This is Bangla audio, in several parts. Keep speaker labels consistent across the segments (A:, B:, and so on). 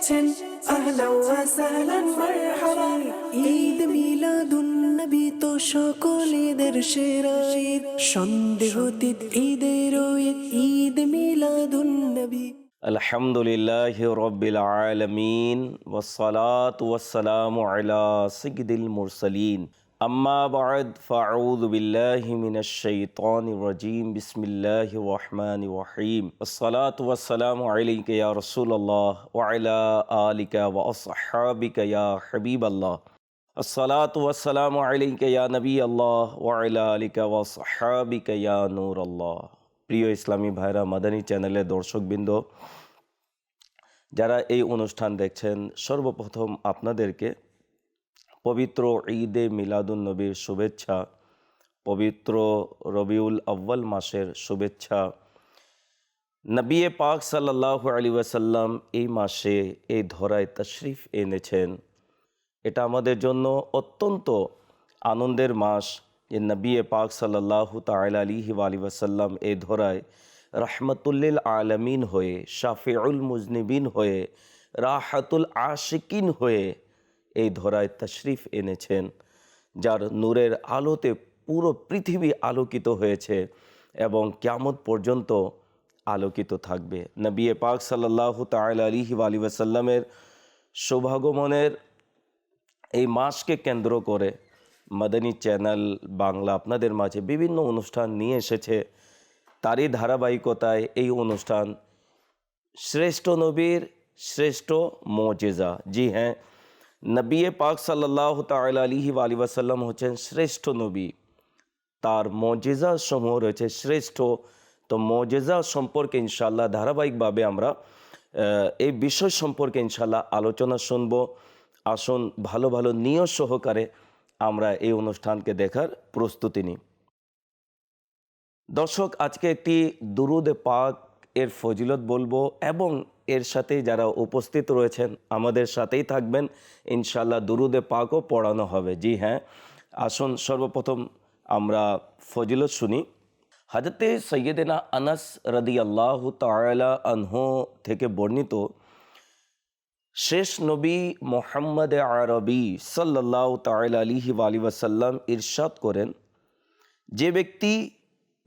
A: এসেছেন আহলাও ওয়া সাহলান মারহাবা ঈদ মিলাদুন নবী তো সকল ঈদের সেরা ঈদ সন্দেহতীত ঈদের ঈদ ঈদ মিলাদুন নবী
B: الحمد لله رب العالمين والصلاة والسلام على سيد المرسلين أما بعد فأعوذ بالله من الشيطان الرجيم بسم الله الرحمن الرحيم الصلاة والسلام عليك يا رسول الله وعلى آلك وأصحابك يا حبيب الله الصلاة والسلام عليك يا نبي الله وعلى آلك وصحابك يا نور الله প্রিয় ইসলামী ভাইরা মাদানী চ্যানেলের দর্শকবৃন্দ যারা এই অনুষ্ঠান দেখছেন সর্বপ্রথম আপনাদেরকে পবিত্র ঈদে মিলাদুন নবীর শুভেচ্ছা, পবিত্র রবিউল আব্বাল মাসের শুভেচ্ছা। নবিয়ে পাক সাল্লাহ আলী ওয়াসাল্লাম এই মাসে এই ধরায় তশরিফ এনেছেন। এটা আমাদের জন্য অত্যন্ত আনন্দের মাস যে নবিয়ে পাক সাল্লাহ তাল আলিহি আলী ওয়াসাল্লাম এই ধরায় রহমতুল্লিল আলমিন হয়ে, শাফিউল মুজনিবিন হয়ে, রাহাতুল আশিকিন হয়ে এই ধরায় তশরিফ এনেছেন, যার নূরের আলোতে পুরো পৃথিবী আলোকিত হয়েছে এবং ক্যামত পর্যন্ত আলোকিত থাকবে। নবিয়ে পাক সাল্লাহ তাল আলিহি আলী ওয়াসাল্লামের সৌভাগমনের এই মাসকে কেন্দ্র করে মাদানী চ্যানেল বাংলা আপনাদের মাঝে বিভিন্ন অনুষ্ঠান নিয়ে এসেছে। তারই ধারাবাহিকতায় এই অনুষ্ঠান শ্রেষ্ঠ নবীর শ্রেষ্ঠ মজেজা। জি হ্যাঁ নবী পাক সাল্লাহ তাল আলিহি আলী ওয়াসাল্লাম হচ্ছেন শ্রেষ্ঠ নবী। তার মজেজা সমূহ রয়েছে শ্রেষ্ঠ। তো মজেজা সম্পর্কে ইনশাল্লাহ ধারাবাহিকভাবে আমরা এই বিষয় সম্পর্কে ইনশাল্লাহ আলোচনা শুনব। আসুন, ভালো ভালো নিয়ত সহকারে আমরা এই অনুষ্ঠানকে দেখার প্রস্তুতি নিই। দর্শক, আজকে একটি দুরুদে পাক এর ফজিলত বলব এবং এর সাথে যারা উপস্থিত রয়েছেন, আমাদের সাথেই থাকবেন। ইনশাল্লাহ দুরুদে পাকও পড়ানো হবে। জি হ্যাঁ আসুন সর্বপ্রথম আমরা ফজিলত শুনি। হাজরতে সৈয়দেনা আনাস রদি আল্লাহ তালা আনহ থেকে বর্ণিত, শেষ নবী মোহাম্মদ আরবি সাল্লাহ তাল আলিহি আলী ওয়াসাল্লাম ইরশাদ করেন, যে ব্যক্তি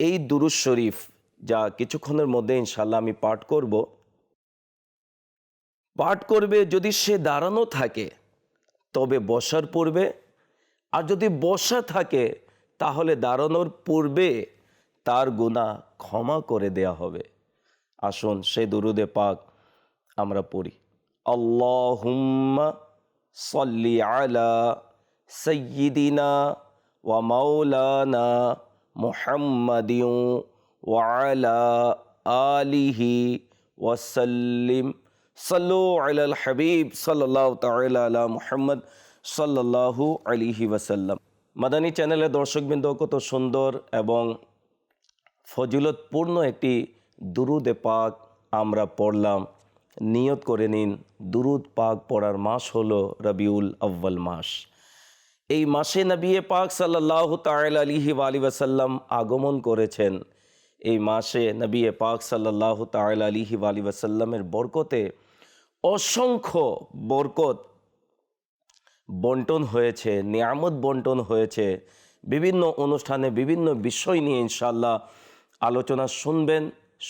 B: এই দুরুজ শরীফ, যা কিছুক্ষণের মধ্যে ইনশাল্লাহ আমি পাঠ করব পাঠ করবে যদি সে দাঁড়ানো থাকে, তবে বসার পূর্বে, আর যদি বসা থাকে, তাহলে দাঁড়ানোর পূর্বে তার গুণা ক্ষমা করে দেয়া হবে। আসুন সে দুরুদে পাক আমরা পড়ি। আল্লাহুম্মা সাল্লি আলা সৈয়িদিনা ওয়া মাওলানা মুহাম্মাদিউ ওয়া আলা আলিহি ওয়াসাল্লিম। সাল্লু আলাল হাবিব সাল্লাল্লাহু তাআলা আলা মুহাম্মদ সাল্লাল্লাহু আলিহি ওয়াসাল্লাম। মাদানী চ্যানেলের দর্শকবৃন্দ কত সুন্দর এবং ফজিলতপূর্ণ একটি দুরুদে পাক আমরা পড়লাম। নিয়ত করে নিন, দুরুদ পাক পড়ার মাস হলো রবিউল আব্বাল মাস। এই মাসে নবিয়ে পাক সাল্লাহ তাল আলিহি আলি ওয়াসাল্লাম আগমন করেছেন। এই মাসে নবিয়ে পাক সাল্লাহ তাল আলিহি আলি ওয়াসাল্লামের বরকতে অসংখ্য বরকত বন্টন হয়েছে, নিয়ামত বন্টন হয়েছে, বিভিন্ন অনুষ্ঠানে বিভিন্ন বিষয় নিয়ে ইনশাল্লাহ আলোচনা শুনবেন,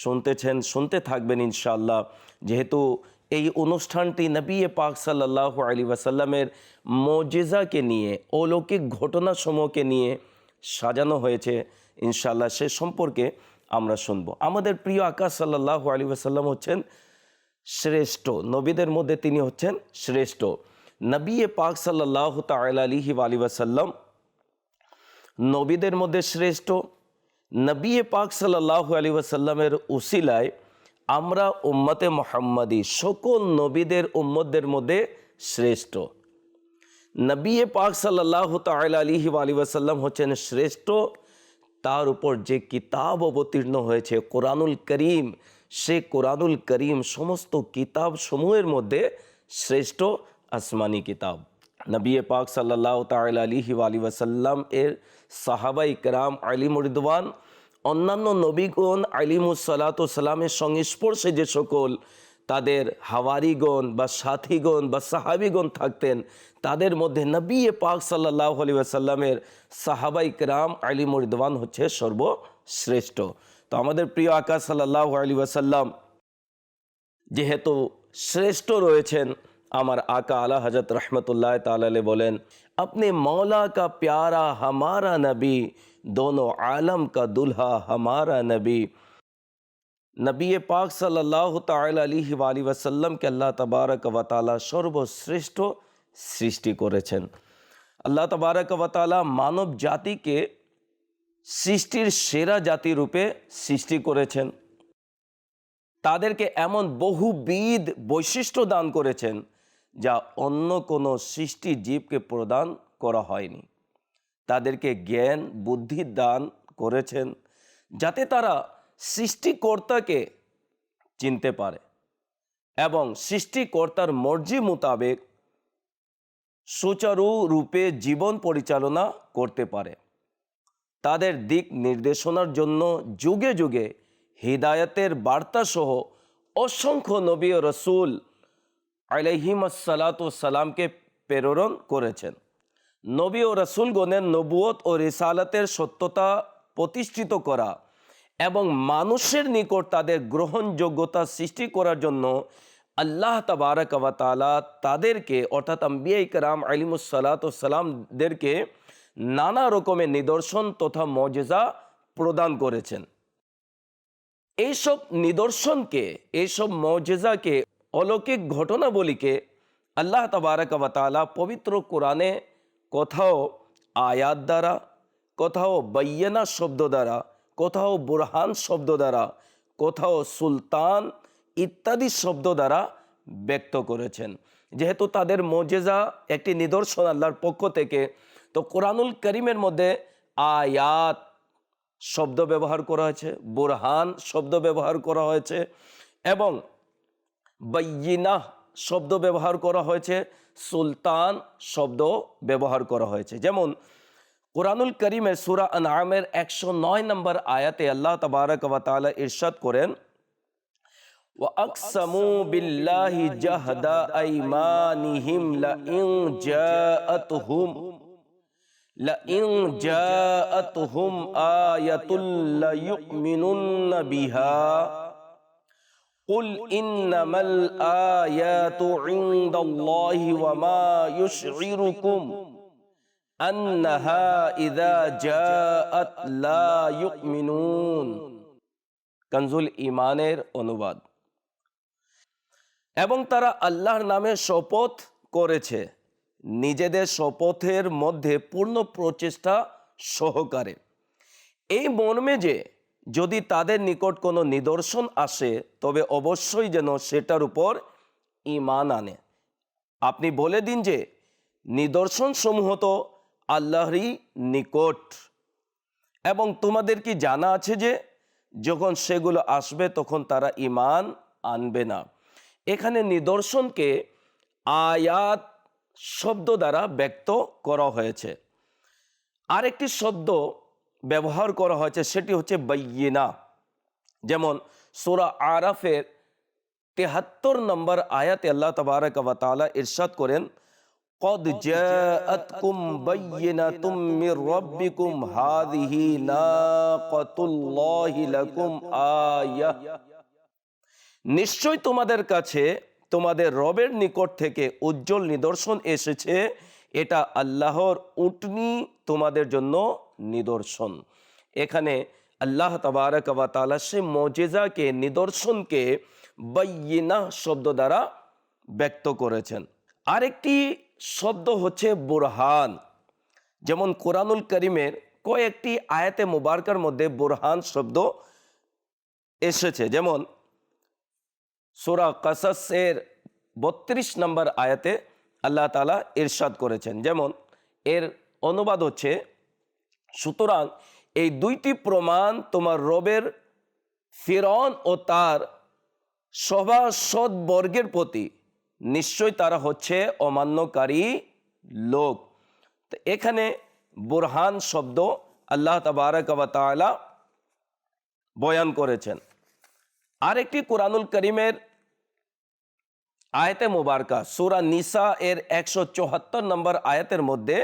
B: শুনতেছেন, শুনতে থাকবেন ইনশাল্লাহ যেহেতু এই অনুষ্ঠানটি নবী পাক সাল্লাহ আলী ওয়াসাল্লামের মজেজাকে নিয়ে, অলৌকিক ঘটনাসমূহকে নিয়ে সাজানো হয়েছে ইনশাল্লাহ সে সম্পর্কে আমরা শুনব। আমাদের প্রিয় আকাশ সাল্লাহ আলী ওয়াসাল্লাম হচ্ছেন শ্রেষ্ঠ, নবীদের মধ্যে তিনি হচ্ছেন শ্রেষ্ঠ। নবী পাক সাল্লাহ তাল আলিহি আলী ওয়াসাল্লাম নবীদের মধ্যে শ্রেষ্ঠ নবী পাক সাল্লাহ আলী ওয়াসাল্লামের উসিলায় আমরা উম্মতে মোহাম্মদী, সকল নবীদের উম্মতদের মধ্যে শ্রেষ্ঠ। নবী পাক সাল্লাহ তাল আলিহি আলী ওয়াসাল্লাম হচ্ছেন শ্রেষ্ঠ, তার উপর যে কিতাব অবতীর্ণ হয়েছে, কোরআনুল করিম সে কোরআনুল করিম সমস্ত কিতাব সমূহের মধ্যে শ্রেষ্ঠ আসমানি কিতাব। নবী পাক সাল্লাহ তাল আলিহি আলী ওয়াসাল্লাম এর সাহাবাই কেরাম আলী মুরিদওয়ান অন্যান্য নবীগণ আলিমুসালাতামের সংস্পর্শে যে সকল তাদের হাওয়ারিগণ বা সাথীগণ বা সাহাবিগণ থাকতেন, তাদের মধ্যে নবী পাক সাল্লাহ আলী আসাল্লামের সাহাবাই কেরাম আলী মরিদওয়ান হচ্ছে সর্বশ্রেষ্ঠ। তো আমাদের প্রিয় আকাশ সাল্লাহ আলী ওয়াসাল্লাম যেহেতু শ্রেষ্ঠ রয়েছেন, আমার আকা আলা হজরত রহমতুল্লাহ তালে বলেন, আপনি মৌলা কা প্যারা হামারা নবী, দোনো আলম কা দুলহা হামারা নবী। নবী পাক সাল্লাহ তালি ওয়াসাল্লামকে আল্লাহ তবারক ওয়াতালা সর্বশ্রেষ্ঠ সৃষ্টি করেছেন। আল্লাহ তবারক ওয়াতালা মানব জাতিকে সৃষ্টির সেরা জাতি রূপে সৃষ্টি করেছেন। তাদেরকে এমন বহুবিধ বৈশিষ্ট্য দান করেছেন, যা অন্য কোনো সৃষ্টি জীবকে প্রদান করা হয়নি। তাদেরকে জ্ঞান, বুদ্ধি দান করেছেন, যাতে তারা সৃষ্টিকর্তাকে চিনতে পারে এবং সৃষ্টিকর্তার মর্জি মোতাবেক সুচারু রূপে জীবন পরিচালনা করতে পারে। তাদের দিক নির্দেশনার জন্য যুগে যুগে হৃদায়তের বার্তা সহ অসংখ্য নবী ও রসুল আলাইহিমাসালাত সালামকে প্রেরণ করেছেন। নবী ও রসুলগণের নবুয়ত ও রিসালাতের সত্যতা প্রতিষ্ঠিত করা এবং মানুষের নিকট তাদের গ্রহণযোগ্যতা সৃষ্টি করার জন্য আল্লাহ তাবারক তাদেরকে, অর্থাৎ আম্বিয়াই কারাম আলিমুসালাত সালামদেরকে নানা রকমের নিদর্শন তথা মজেজা প্রদান করেছেন। এইসব নিদর্শনকে এইসব মজেজাকে, অলৌকিক ঘটনাবলীকে আল্লাহ তাবারক তালা পবিত্র কোরআনে কোথাও আয়াত দ্বারা, কোথাও বৈয়না শব্দ দ্বারা, কোথাও বুরহান শব্দ দ্বারা, কোথাও সুলতান ইত্যাদি শব্দ দ্বারা ব্যক্ত করেছেন। যেহেতু তাদের মজেজা একটি নিদর্শন আল্লাহর পক্ষ থেকে তো কোরআনুল করিমের মধ্যে আয়াত শব্দ ব্যবহার করা হয়েছে বুরহান শব্দ ব্যবহার করা হয়েছে এবং বৈয়িনা শব্দ ব্যবহার করা হয়েছে সুলতান শব্দ ব্যবহার করা হয়েছে যেমন কোরআনুল করিমের সুরা আনআমের একশো নয় নম্বর আয়াতে আল্লাহ তবারক ওয়াতালা ইরশাদ করেন وأقسموا بالله جهد أيمانهم لئن جاءتهم لئن جاءتهم آية ليؤمنن بها قل إنما الآيات عند الله وما يشعركم أنها إذا جاءت لا يؤمنون কনজুল ইমানের অনুবাদ এবং তারা আল্লাহর নামে শপথ করেছে নিজেদের শপথের মধ্যে পূর্ণ প্রচেষ্টা সহকারে। এই মর্মে যে যদি তাদের নিকট কোনো নিদর্শন আসে, তবে অবশ্যই যেন সেটার উপর ইমান আনে। আপনি বলে দিন যে নিদর্শন সমূহ তো আল্লাহরই নিকট। এবং তোমাদের কি জানা আছে যে যখন সেগুলো আসবে, তখন তারা ইমান আনবে না? এখানে নিদর্শনকে আয়াত শব্দ দ্বারা ব্যক্ত করা হয়েছে আরেকটি শব্দ ব্যবহার করা হয়েছে সেটি হচ্ছে বৈয়িনা যেমন সোরা আরাফের তেহাত্তর নম্বর আয়াতে আল্লাহ তবারক তালা ইরশাদ করেন قد جاءتكم بينة من ربكم هذه ناقة الله لكم آية নিশ্চয় তোমাদের কাছে তোমাদের রবের নিকট থেকে উজ্জ্বল নিদর্শন এসেছে। এটা আল্লাহর উটনি তোমাদের জন্য নিদর্শন। এখানে আল্লাহ তবারক তালা সে মজেজাকে, নিদর্শনকে বৈয়িনা শব্দ দ্বারা ব্যক্ত করেছেন। আরেকটি শব্দ হচ্ছে বুরহান। যেমন কোরআনুল করিমের কয়েকটি আয়াতে মুবারকার মধ্যে বুরহান শব্দ এসেছে। যেমন সোরা কাসাসের বত্রিশ নম্বর আয়াতে আল্লাহ তালা ইরশাদ করেছেন। যেমন, এর অনুবাদ হচ্ছে, সুতরাং এই দুইটি প্রমাণ তোমার রবের ফিরন ও তার সভাসদ বর্গের প্রতি। নিশ্চয় তারা হচ্ছে অমান্যকারী লোক। তো এখানে বুরহান শব্দ আল্লাহ তবারক বয়ান করেছেন। আরেকটি কোরআনুল করিমের আয়াতে মুবারকা, সূরা নিসা এর একশো চুয়াত্তর নম্বর আয়াতের মধ্যে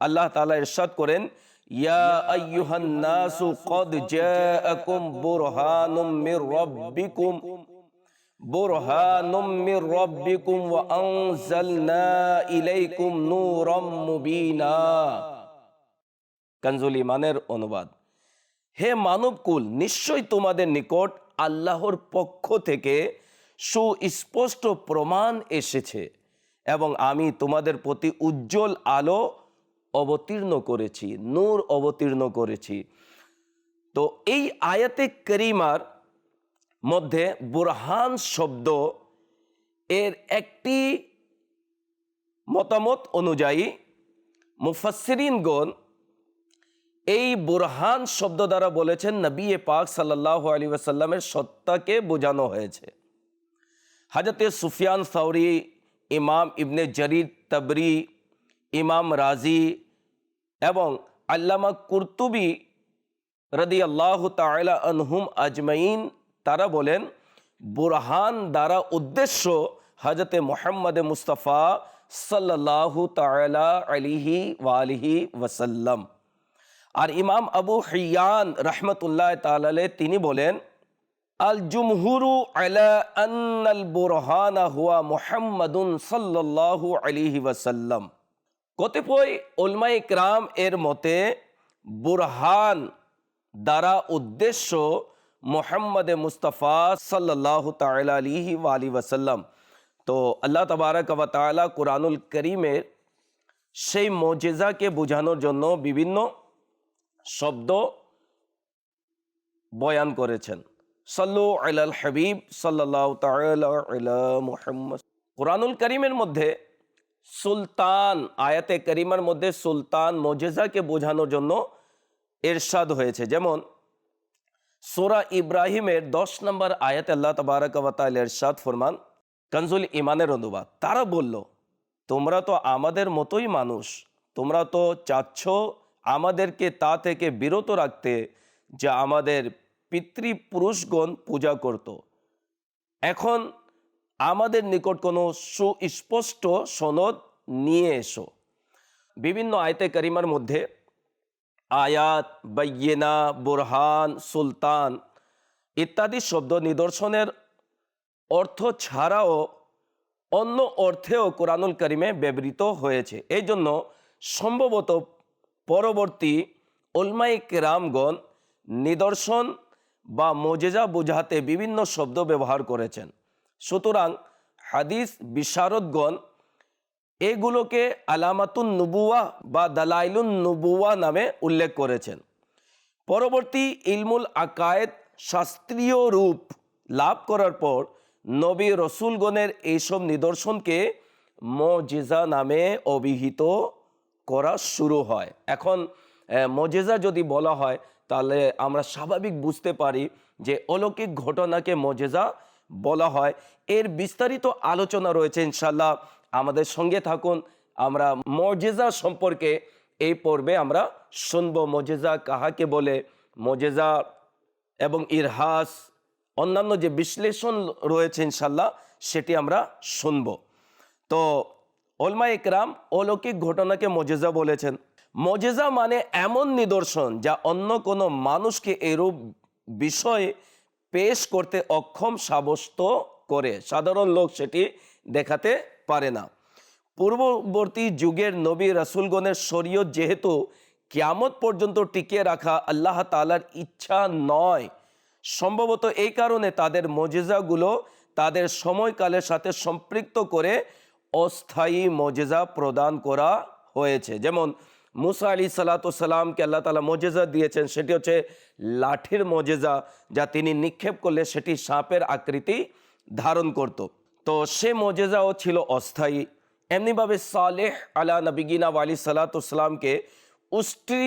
B: আল্লাহ তাআলা ইরশাদ করেন, ইয়া আইয়ুহান নাসু কদ জাআকুম বুরহানুম মির রাব্বিকুম, বুরহানুম মির রাব্বিকুম ওয়া আনজালনা ইলাইকুম নূরাম মুবিনা। কানজুল ইমানের অনুবাদ। হে মানবকুল নিশ্চয় তোমাদের নিকট আল্লাহর পক্ষ থেকে সুস্পষ্ট প্রমাণ এসেছে এবং আমি তোমাদের প্রতি উজ্জ্বল আলো অবতীর্ণ করেছি, নূর অবতীর্ণ করেছি। তো এই আয়াতে করিমার মধ্যে বুরহান শব্দ এর একটি মতামত অনুযায়ী মুফাসসিরিনগণ এই বুরহান শব্দ দ্বারা বলেছেন, নবী পাক সাল্লাহ আলী ওয়াসাল্লামের সত্তাকে বোঝানো হয়েছে। হাজরতে সুফিয়ান সৌরি ইমাম ইবনে জরির তবরি, ইমাম রাজি এবং আল্লামা কুরতুবি রদি আল্লাহ তালা আনহুম আজমাইন, তারা বলেন, বুরহান দ্বারা উদ্দেশ্য হজরতে মোহাম্মদ মুস্তফা সাল্লাহ তালা আলিহি ওয়ালিহি ওয়াসাল্লাম। আর ইমাম আবু হিয়ান রহমতুল্লাহ তালালে তিনি বলেন, আল জুমহুরু আলা আন্নাল বুরহানা হুয়া মুহাম্মাদুন সাল্লাল্লাহু আলাইহি ওয়াসাল্লাম। কতিপয় উলমায়ে ক্রাম এর মতে, বুরহান দ্বারা উদ্দেশ্য মোহাম্মদ মুস্তফা সাল্লাল্লাহু তাআলা আলাইহি ওয়ালি ওয়াসাল্লাম। তো আল্লাহ তাবারক ওয়া তাআলা কুরআনুল করিমের সেই মজেজাকে বোঝানোর জন্য বিভিন্ন শব্দ বয়ান করেছেন। সাল্লু আলাল হাবিব সাল্লাহ তালা কোরআনুল করিমের মধ্যে সুলতান, আয়াতে করিমার মধ্যে সুলতান মজেজাকে বোঝানোর জন্য এরশাদ হয়েছে। যেমন, সোরা ইব্রাহিমের দশ নম্বর আয়াতে আল্লাহ তবারকাল এরশাদ ফরমান, কনজুল ইমানের অনুবাদ। তারা বলল, তোমরা তো আমাদের মতোই মানুষ, তোমরা তো চাচ্ছ আমাদেরকে তা থেকে বিরত রাখতে যা আমাদের পিতৃপুরুষগণ পূজা করত। এখন আমাদের নিকট কোনো সুস্পষ্ট সনদ নিয়ে এসো। বিভিন্ন আয়তে করিমার মধ্যে আয়াত, বাইয়েনা, বুরহান, সুলতান ইত্যাদি শব্দ নিদর্শনের অর্থ ছাড়াও অন্য অর্থেও কোরআনুল করিমে ব্যবহৃত হয়েছে। এই জন্য সম্ভবত পরবর্তী ওলমাই কেরামগণ নিদর্শন বা মোজেজা বোঝাতে বিভিন্ন শব্দ ব্যবহার করেছেন। সুতরাং হাদিস বিশারদগণ এগুলোকে আলামাতুন নুবুয়া বা দালাইলুন নুবুয়া নামে উল্লেখ করেছেন। পরবর্তী ইলমুল আকায়েদ শাস্ত্রীয় রূপ লাভ করার পর নবী রসুলগণের এইসব নিদর্শনকে মজিজা নামে অভিহিত করা শুরু হয়। এখন মজেজা যদি বলা হয়, তাহলে আমরা স্বাভাবিক বুঝতে পারি যে অলৌকিক ঘটনাকে মজেজা বলা হয়। এর বিস্তারিত আলোচনা রয়েছে ইনশাল্লাহ আমাদের সঙ্গে থাকুন। আমরা মজেজা সম্পর্কে এই পর্বে আমরা শুনব। মজেজা কাহাকে বলে? মজেজা এবং ইরহাস, অন্যান্য যে বিশ্লেষণ রয়েছে ইনশাল্লাহ সেটি আমরা শুনব। তো ওলমা ইকরাম অলৌকিক ঘটনাকে মজেজা বলেছেন। মজেজা মানে এমন নিদর্শন যা অন্য কোনো মানুষকে এরূপ বিষয়ে পেশ করতে অক্ষম সাব্যস্ত করে। সাধারণ লোক সেটি দেখাতে পারে না। পূর্ববর্তী যুগের নবী রাসুলগণের শরীয়ত যেহেতু কিয়ামত পর্যন্ত টিকিয়ে রাখা আল্লাহ তালার ইচ্ছা নয়, সম্ভবত এই কারণে তাদের মজেজাগুলো তাদের সময়কালের সাথে সম্পৃক্ত করে অস্থায়ী মজেজা প্রদান করা হয়েছে। যেমন মুসা আলী সালাতামকে আল্লাহ তালা মজেজা দিয়েছেন, সেটি হচ্ছে লাঠির মজেজা যা তিনি নিক্ষেপ করলে সেটি সাপের আকৃতি ধারণ করত। তো সে মজেজাও ছিল অস্থায়ী। এমনিভাবে সালেহ আলা নবিগিনা আলী সালাতামকে উষ্টি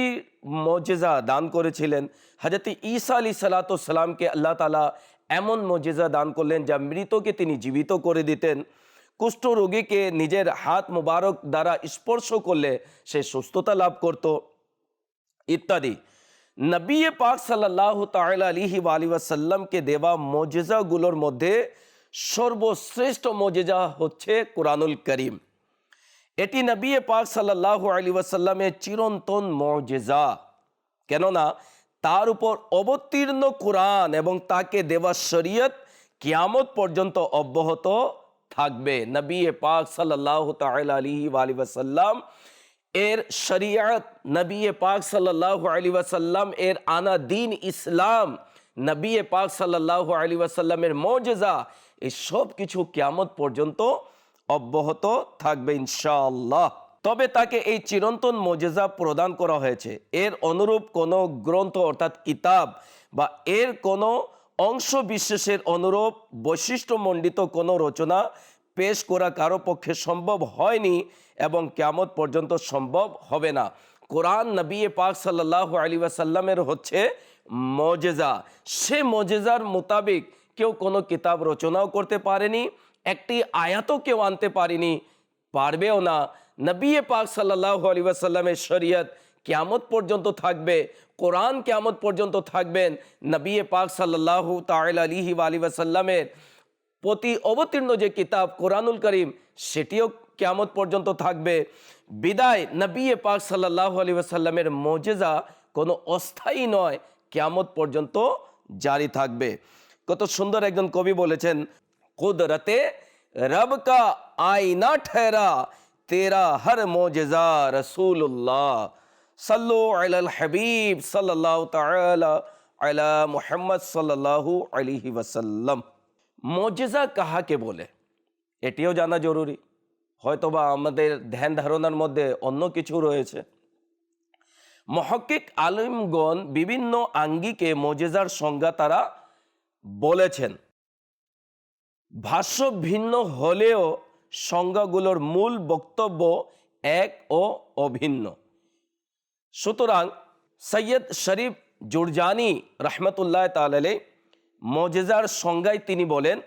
B: মজেজা দান করেছিলেন। হাজরত ঈসা আলী সালাতামকে আল্লাহ তালা এমন মজেজা দান করলেন যা মৃতকে তিনি জীবিত করে দিতেন। কুষ্ঠ রোগীকে নিজের হাত মোবারক দ্বারা স্পর্শ করলে সে সুস্থতা লাভ করত। ইত্যাদি। নবী পাক সাল্লাহ তাল আলিহি আলী ওয়াসাল্লামকে দেওয়া মজেজাগুলোর মধ্যে সর্বশ্রেষ্ঠ মজেজা হচ্ছে কোরআনুল করিম। এটি নবী পাক সাল্লাহ আলী ওয়াসাল্লামের চিরন্তন মজেজা। কেননা, তার উপর অবতীর্ণ কোরআন এবং তাকে দেওয়া শরীয়ত কিয়ামত পর্যন্ত অব্যাহত থাকবে। নবী পাক সাল্লাহ তাল আলী আলী ওয়াসাল্লাম এর শরিয়ত, নবী পাক সাল্লাহ আলী ওয়াসাল্লাম এর আনা দিন ইসলাম, নবী পাক সাল্লাহ আলী ওয়াসাল্লামের মজেজা এই সব কিছু কিয়ামত পর্যন্ত অব্যাহত থাকবে ইনশাআল্লাহ। তবে তাকে এই চিরন্তন মজেজা প্রদান করা হয়েছে। এর অনুরূপ কোনো গ্রন্থ অর্থাৎ কিতাব বা এর কোনো অংশ বিশেষের অনুরূপ বৈশিষ্ট্যমণ্ডিত কোনো রচনা পেশ করা কারও পক্ষে সম্ভব হয়নি এবং কেমত পর্যন্ত সম্ভব হবে না। কোরআন নবী পাক সাল্লাহ আলী ওয়াসাল্লামের হচ্ছে মজেজা। সে মজেজার মোতাবেক কেউ কোনো কিতাব রচনাও করতে পারেনি, একটি আয়াতও কেউ আনতে পারেনি, পারবেও না। নবী পাক সাল্লাহ আলী ওয়াসাল্লামের শরীয়ত কেয়ামত পর্যন্ত থাকবে, কোরআন কেয়ামত পর্যন্ত থাকবেন, নবী পাক সাল্লাহ তাল আলিহি আলী ওয়াসাল্লামের প্রতি অবতীর্ণ যে কিতাব কোরআনুল করিম, সেটিও কেয়ামত পর্যন্ত থাকবে। বিদায়, নবী পাক সাল্লাহ আলী ওয়াসাল্লামের মজেজা কোনো অস্থায়ী নয়, কেয়ামত পর্যন্ত জারি থাকবে। কত সুন্দর একজন কবি বলেছেন, কুদরতে রব কা আইনা ঠেরা, তেরা হর মোজেজা রসুল্লাহ সল্লু আল হবিব সাল্লাহ তালা আলা মুহাম্মদ সাল্লাহু আলিহি ওয়াসাল্লাম। মজেজা কাহাকে বলে? এটিও জানা জরুরি। হয়তোবা আমাদের ধ্যান ধারণার মধ্যে অন্য কিছু রয়েছে। মহক্কিক আলিমগণ বিভিন্ন আঙ্গিকে মজেজার সংজ্ঞা তারা বলেছেন। ভাষ্য ভিন্ন হলেও সংজ্ঞাগুলোর মূল বক্তব্য এক ও অভিন্ন। সুতরাং সৈয়দ শরীফ জুরজানি রহমতুল্লাহ তালে মজেজার সংজ্ঞায় তিনি বলেন,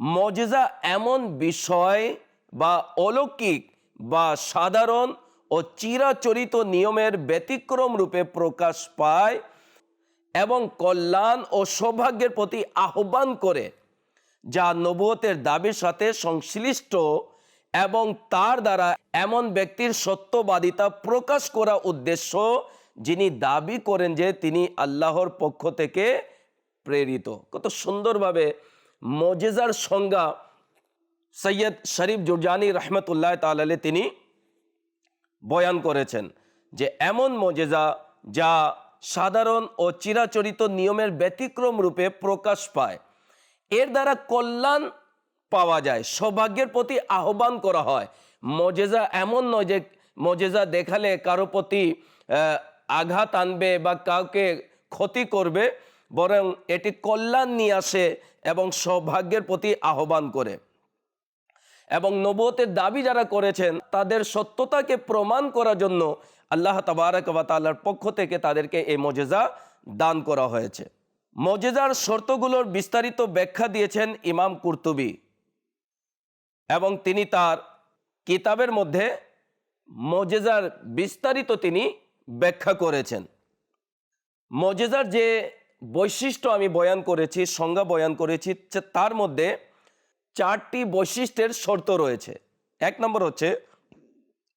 B: মজেজা এমন বিষয় বা অলৌকিক বা সাধারণ ও চিরাচরিত নিয়মের ব্যতিক্রম রূপে প্রকাশ পায় এবং কল্যাণ ও সৌভাগ্যের প্রতি আহ্বান করে, যা নবুয়তের দাবির সাথে সংশ্লিষ্ট এবং তার দ্বারা এমন ব্যক্তির সত্যবাদিতা প্রকাশ করা উদ্দেশ্য যিনি দাবি করেন যে তিনি আল্লাহর পক্ষ থেকে প্রেরিত। কত সুন্দরভাবে মজেজার সংজ্ঞা সৈয়দ শরীফ জুরজানি রহমতুল্লাহ তালে তিনি বয়ান করেছেন যে এমন মজেজা যা সাধারণ ও চিরাচরিত নিয়মের ব্যতিক্রম রূপে প্রকাশ পায়। এর দ্বারা কল্যাণ পাওয়া যায়। সৌভাগ্যের প্রতি আহ্বান করা হয়। মজেজা এমন নয় যে মজেজা দেখালে কারও প্রতি আঘাত আনবে বা কাউকে ক্ষতি করবে, বরং এটি কল্যাণ নিয়ে আসে এবং সৌভাগ্যের প্রতি আহ্বান করে। এবং নবতের দাবি যারা করেছেন, তাদের সত্যতাকে প্রমাণ করার জন্য আল্লাহ তাবারক তাল্লার পক্ষ থেকে তাদেরকে এই মজেজা দান করা হয়েছে। মজেজার শর্তগুলোর বিস্তারিত ব্যাখ্যা দিয়েছেন ইমাম কুর্তুবি। এবং তিনি তার কিতাবের মধ্যে মজেজার বিস্তারিত তিনি ব্যাখ্যা করেছেন। মজেজার যে বৈশিষ্ট্য আমি বয়ান করেছি, সংজ্ঞা বয়ান করেছি তার মধ্যে চারটি বৈশিষ্ট্যের শর্ত রয়েছে। এক নম্বর হচ্ছে,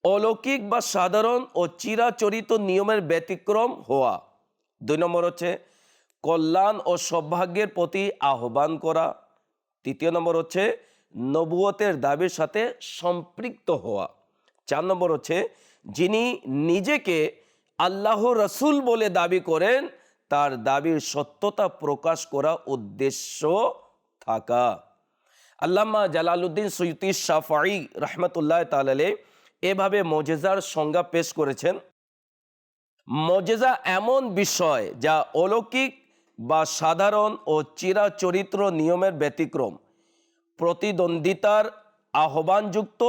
B: অলৌকিক বা সাধারণ ও চিরাচরিত নিয়মের ব্যতিক্রম হওয়া। দুই নম্বর হচ্ছে, কল্যাণ ও সৌভাগ্যের প্রতি আহ্বান করা। তৃতীয় নম্বর হচ্ছে নবুয়তের দাবির সাথে সম্পৃক্ত হওয়া। চার নম্বর হচ্ছে, যিনি নিজেকে আল্লাহ রসুল বলে দাবি করেন, তার দাবির সত্যতা প্রকাশ করা উদ্দেশ্য থাকা। আল্লামা জালালউদ্দিন সৈয়দি শাফাই রহমতুল্লাহ তালালে এভাবে মজেজার সংজ্ঞা পেশ করেছেন, মজেজা এমন বিষয় যা অলৌকিক বা সাধারণ ও চিরাচরিত্র নিয়মের ব্যতিক্রম। প্রতিদ্বন্দ্বিতার আহ্বানযুক্ত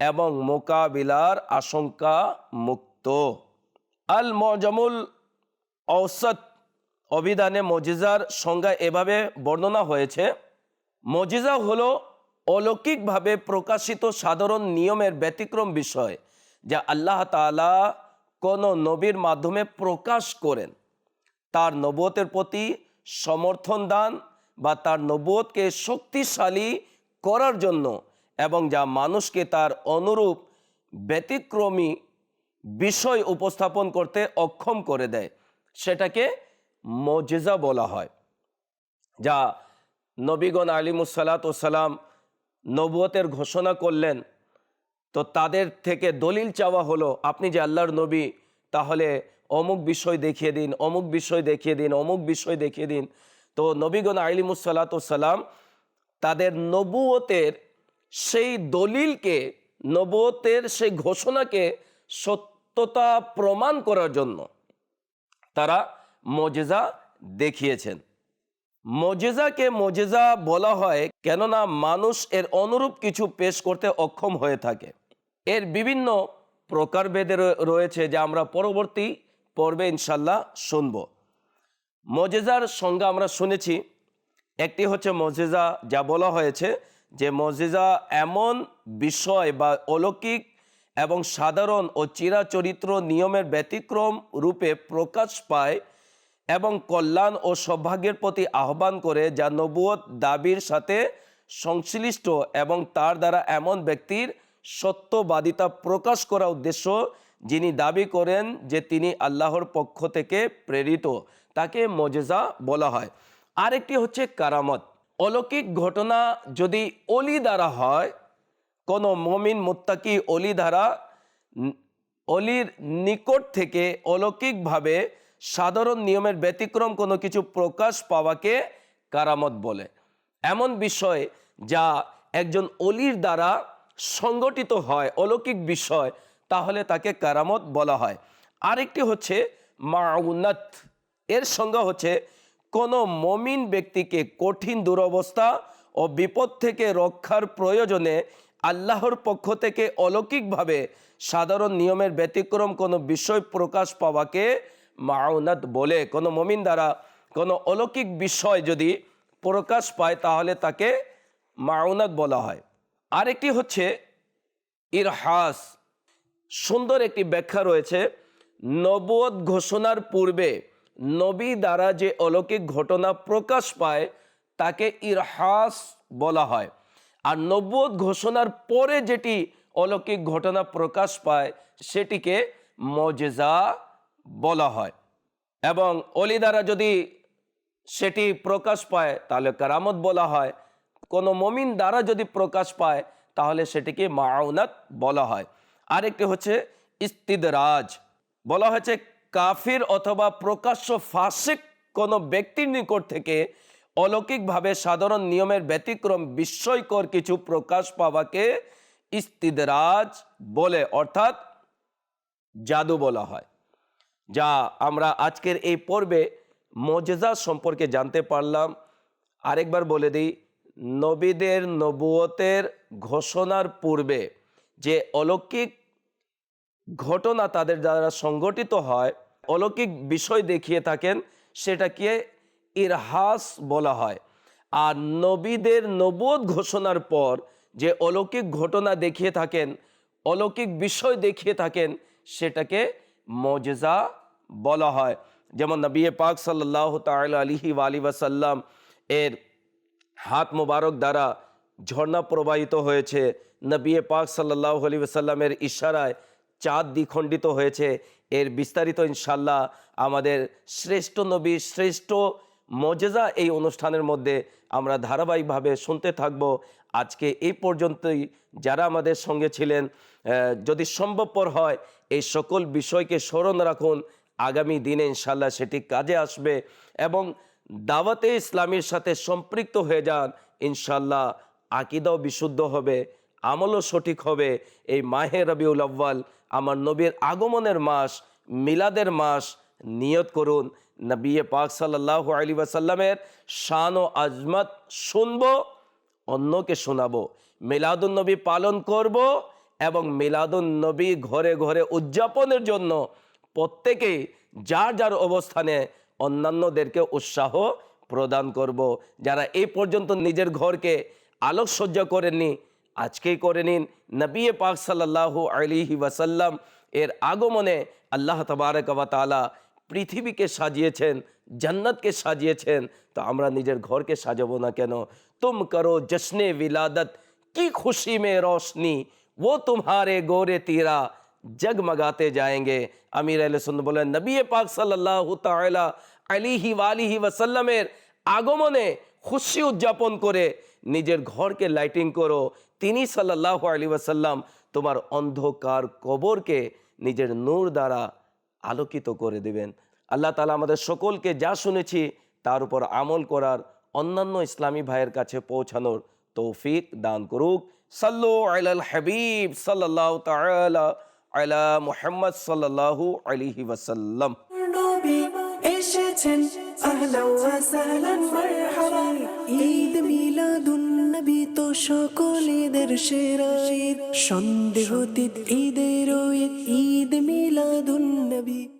B: এবং মোকাবিলার আশঙ্কা মুক্ত। আল মজমুল ঔসত অভিধানে মজিজার সংজ্ঞা এভাবে বর্ণনা হয়েছে, মজিজা হলো অলৌকিকভাবে প্রকাশিত সাধারণ নিয়মের ব্যতিক্রম বিষয় যা আল্লাহ তাআলা কোনো নবীর মাধ্যমে প্রকাশ করেন। তার নবতের প্রতি সমর্থন দান বা তার নবুয়তকে শক্তিশালী করার জন্য এবং যা মানুষকে তার অনুরূপ ব্যতিক্রমী বিষয় উপস্থাপন করতে অক্ষম করে দেয়, সেটাকে মজেজা বলা হয়, যা নবীগণ আলিমুসালাতাম নবুয়তের ঘোষণা করলেন। তো তাদের থেকে দলিল চাওয়া হলো, আপনি যে আল্লাহর নবী, তাহলে অমুক বিষয় দেখিয়ে দিন, অমুক বিষয় দেখিয়ে দিন, অমুক বিষয় দেখিয়ে দিন। তো নবীগণ আলিমুসালাতাম তাদের নবুয়তের সেই দলিলকে, নবুয়তের সেই ঘোষণাকে সত্যতা প্রমাণ করার জন্য তারা মজেজা দেখিয়েছেন। মজেজাকে মজেজা বলা হয় কেননা মানুষ এর অনুরূপ কিছু পেশ করতে অক্ষম হয়ে থাকে। এর বিভিন্ন প্রকারভেদে রয়ে- রয়েছে যা আমরা পরবর্তী পর্বে ইনশাল্লাহ শুনব। মজেজার সংজ্ঞা আমরা শুনেছি, একটি হচ্ছে মজেজা যা বলা হয়েছে যে মজেজা এমন বিষয় বা অলৌকিক এবং সাধারণ ও চিরাচরিত্র নিয়মের ব্যতিক্রম রূপে প্রকাশ পায় এবং কল্যাণ ও সৌভাগ্যের প্রতি আহ্বান করে যা নবুয়ত দাবির সাথে সংশ্লিষ্ট এবং তার দ্বারা এমন ব্যক্তির সত্যবাদিতা প্রকাশ করা উদ্দেশ্য যিনি দাবি করেন যে তিনি আল্লাহর পক্ষ থেকে প্রেরিত। তাকে মজেজা বলা হয়। আরেকটি হচ্ছে কারামত। অলৌকিক ঘটনা যদি অলি দ্বারা হয়, কোনো মমিন মোত্তাকি অলি দ্বারা অলির নিকট থেকে অলৌকিকভাবে সাধারণ নিয়মের ব্যতিক্রম কোনো কিছু প্রকাশ পাওয়াকে কারামত বলে। এমন বিষয় যা একজন অলির দ্বারা সংগঠিত হয়, অলৌকিক বিষয়, তাহলে তাকে কারামত বলা হয়। আরেকটি হচ্ছে মাউনাত। এর সঙ্গে হচ্ছে কোনো মমিন ব্যক্তিকে কঠিন দুরবস্থা ও বিপদ থেকে রক্ষার প্রয়োজনে আল্লাহর পক্ষ থেকে অলৌকিকভাবে সাধারণ নিয়মের ব্যতিক্রম কোনো বিষয় প্রকাশ পাওয়াকে মাউনাত বলে। কোনো মমিন দ্বারা কোনো অলৌকিক বিষয় যদি প্রকাশ পায়, তাহলে তাকে মাউনাত বলা হয়। আরেকটি হচ্ছে ইরহাস। সুন্দর একটি ব্যাখ্যা রয়েছে। নবদ ঘোষণার পূর্বে নবী দ্বারা যে অলৌকিক ঘটনা প্রকাশ পায়, তাকে ইরহাস বলা হয়। আর নবুয়ত ঘোষণার পরে যেটি অলৌকিক ঘটনা প্রকাশ পায়, সেটিকে মজেজা বলা হয়। এবং অলি দ্বারা যদি সেটি প্রকাশ পায়, তাহলে কারামত বলা হয়। কোনো মমিন দ্বারা যদি প্রকাশ পায়, তাহলে সেটিকে মাউনাত বলা হয়। আরেকটি হচ্ছে ইস্তিদরাজ। বলা হয়েছে কাফির অথবা প্রকাশ্য ফাসিক কোনো ব্যক্তির নিকট থেকে অলৌকিকভাবে সাধারণ নিয়মের ব্যতিক্রম বিস্ময়কর কিছু প্রকাশ পাওয়াকে ইস্তিদরাজ বলে, অর্থাৎ জাদু বলা হয়, যা আমরা আজকের এই পর্বে মজেজা সম্পর্কে জানতে পারলাম। আরেকবার বলে দিই, নবীদের নবুয়তের ঘোষণার পূর্বে যে অলৌকিক ঘটনা তাদের দ্বারা সংগঠিত হয়, অলৌকিক বিষয় দেখিয়ে থাকেন, সেটাকে ইরহাস বলা হয়। আর নবীদের নবোধ ঘোষণার পর যে অলৌকিক ঘটনা দেখিয়ে থাকেন, অলৌকিক বিষয় দেখিয়ে থাকেন, সেটাকে মজেজা বলা হয়। যেমন নবী পাক সাল্লাহ তাল আলিহি আলী ওয়াসাল্লাম এর হাত মোবারক দ্বারা ঝর্ণা প্রবাহিত হয়েছে। নবী পাক সাল্লাহ আলী সাল্লামের ইশারায় চাঁদ দ্বিখণ্ডিত হয়েছে। এর বিস্তারিত ইনশাল্লাহ আমাদের শ্রেষ্ঠ নবী, শ্রেষ্ঠ মজেজা এই অনুষ্ঠানের মধ্যে আমরা ধারাবাহিকভাবে শুনতে থাকব। আজকে এই পর্যন্তই। যারা আমাদের সঙ্গে ছিলেন যদি সম্ভবপর হয়, এই সকল বিষয়কে স্মরণ রাখুন। আগামী দিনে ইনশাল্লাহ সেটি কাজে আসবে এবং দাওয়াতে ইসলামের সাথে সম্পৃক্ত হয়ে যান। ইনশাল্লাহ আকিদাও বিশুদ্ধ হবে। আমলও সঠিক হবে। এই মাহে রবিউল আব্বাল আমার নবীর আগমনের মাস, মিলাদের মাস নিয়ত করুন। নবী পাক সাল্লাহ আলী ওয়াসাল্লামের শান ও আজমত শুনব, অন্যকে শোনাবো। মিলাদুন নবী পালন করব এবং মিলাদুন নবী ঘরে ঘরে উদযাপনের জন্য প্রত্যেকেই যার যার অবস্থানে অন্যান্যদেরকে উৎসাহ প্রদান করব। যারা এই পর্যন্ত নিজের ঘরকে আলোকসজ্জা করেননি আজকেই করে নিন। নবিয়ে পাক সাল্লাহ আলিহি ওয়াসাল্লাম এর আগমনে আল্লাহ তবারকালা পৃথিবীকে সাজিয়েছেন, জান্নাতকে সাজিয়েছেন। তো আমরা নিজের ঘরকে সাজাবো না কেন? তুম করো জশ্নে বিলাদত, কি খুশি মে রোশনি, ও তুমারে গোরে তীরা জগমগাতে যায়গে আমির আল সুন্দ বলেন, নবী পাক সাল্লাহ তালা আলিহি ওয়ালিহি ওয়াসাল্লামের আগমনে খুশি উদযাপন করে নিজের ঘরকে লাইটিং করো তিনি সাল্লাল্লাহু আলাইহি ওয়াসাল্লাম তোমার অন্ধকার কবরকে নিজের নূর দ্বারা আলোকিত করে দেবেন। আল্লাহ তালা আমাদের সকলকে যা শুনেছি তার উপর আমল করার অন্যান্য ইসলামী ভাইয়ের কাছে পৌঁছানোর তৌফিক দান করুক। সাল্লু আলাল হাবিব তাআলা আলা মুহাম্মদ সাল্লাল্লাহু আলাইহি ওয়াসাল্লাম।
A: এসেছেন, আহলা মারহাবা। ঈদ মিলাদুন নবী তো সকল ঈদের সেরা ঈদ সন্দেহ ঈদের ঈদ মিলাদুন নবী।